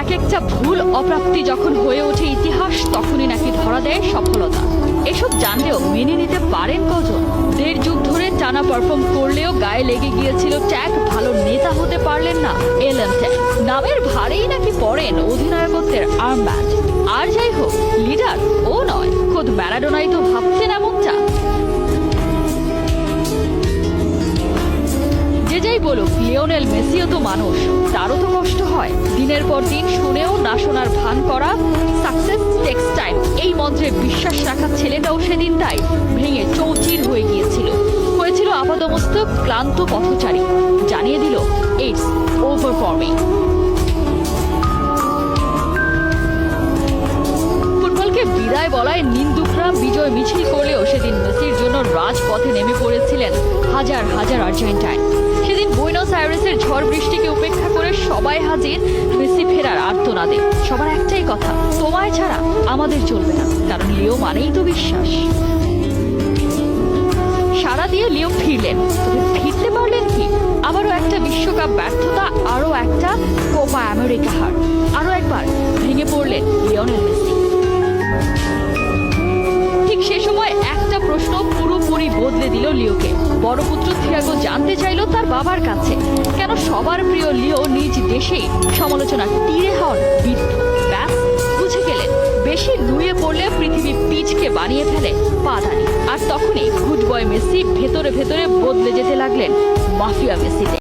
এক একটা ভুল অপ্রাপ্তি যখন হয়ে ওঠে ইতিহাস, তখনই নাকি ধরা দেয় সফলতা। এসব জানলেও মেনে নিতে পারেন কজন? দেড় যুগ ধরে টানা পারফর্ম করলেও গায়ে লেগে গিয়েছিল ট্যাগ, ভালো নেতা হতে পারলেন না। LM tag. নামের ভারেই নাকি পড়েন অধিনায়কত্বের আর্মব্যান্ড আর যাই হোক লিডার ও নয়, খোদ ম্যারাডোনাই তো ভাবছেন এমনটা। যে যাই বলুক, লিওনেল মেসিও তো মানুষ, তারও হয় দিনের পর দিন শুনেও না শোনার ভান করা সাকসেস টেক্স টাইম এই মন্ত্রে বিশ্বাস রাখা ছেলেটাও সেদিন তাই, ভেঙে চৌচির হয়ে গিয়েছিল। হয়েছিল আপাদমস্তক, ক্লান্ত পথচারী। জানিয়ে দিল ইটস ওভার ফুটবলকে বিদায় বলায় নিন্দুকরা বিজয় মিছিল করলেও সেদিন মেসির জন্য রাজপথে নেমে পড়েছিলেন হাজার হাজার আর্জেন্টাইন। সেদিন বুইনোস আইরেসের ঝড় বৃষ্টিকে উপেক্ষা সবাই হাজির, মেসি ফেরার আর্তনাদে। সবার একটাই কথা, তোমায় ছাড়া আমাদের চলবে না। কারণ লিও মানেই তো বিশ্বাস। সারা দিয়ে লিও ফিরলেন। তবে ফিরতে পারলেন কি? আবারও একটা বিশ্বকাপ ব্যর্থতা, আরও একটা কোপা আমেরিকা হার। আরও একবার ভেঙে পড়লেন লিওনেল মেসি। ঠিক সে সময় একটা প্রশ্ন পুরোপুরি বদলে দিল লিওকে। বড় পুত্র থিয়াগো জানতে চাইল তার বাবার কাছে। কেন সবার প্রিয় লিও নিজ দেশেই সমালোচনা তীরে হন বৃদ্ধ? ব্যাস, বুঝে গেলেন, বেশি লুয়ে পড়লে পৃথিবী পিচকে বানিয়ে ফেলে পাদানি। আর তখনই গুড বয় মেসি ভেতরে ভেতরে বদলে যেতে লাগলেন মাফিয়া মেসিতে।